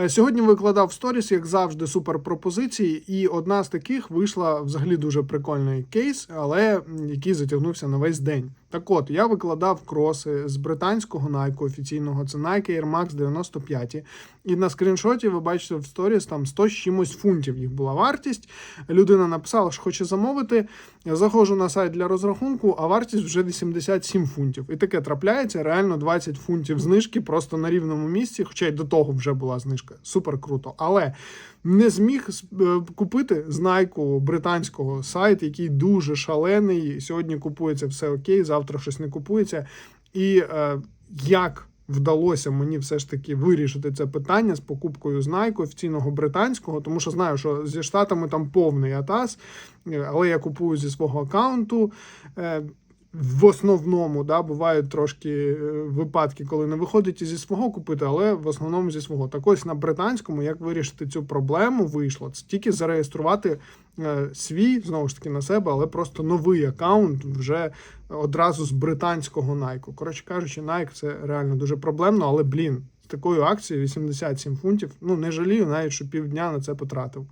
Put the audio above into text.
Е, Сьогодні викладав сторіс, як завжди, супер пропозиції, і одна з таких вийшла взагалі дуже прикольний кейс, але який затягнувся на весь день. Так от, я викладав кроси з британського Nike офіційного, це Nike Air Max 95. І на скріншоті ви бачите в сторіс там 100 з чимось фунтів їх була вартість. Людина написала, що хоче замовити. Я заходжу на сайт для розрахунку, а вартість вже 87 фунтів. І таке трапляється, реально 20 фунтів знижки просто на рівному місці, хоча й до того вже була знижка. Супер круто. Але не зміг е, купити з Nike британського сайт, який дуже шалений. Сьогодні купується все окей, завтра щось не купується. І е, як вдалося мені все ж таки вирішити це питання з покупкою з Nike офіційного британського, тому що знаю, що зі штатами там повний атас, але я купую зі свого аккаунту. Е, в основному да, бувають трошки е, випадки, коли не виходить і зі свого купити, але в основному зі свого. Так ось на британському, як вирішити цю проблему, вийшло. Це тільки зареєструвати е, свій, знову ж таки, на себе, але просто новий аккаунт вже одразу з британського Nike. Коротше кажучи, Nike це реально дуже проблемно, але блін, з такою акцією 87 фунтів. Ну не жалію, навіть що півдня на це потратив.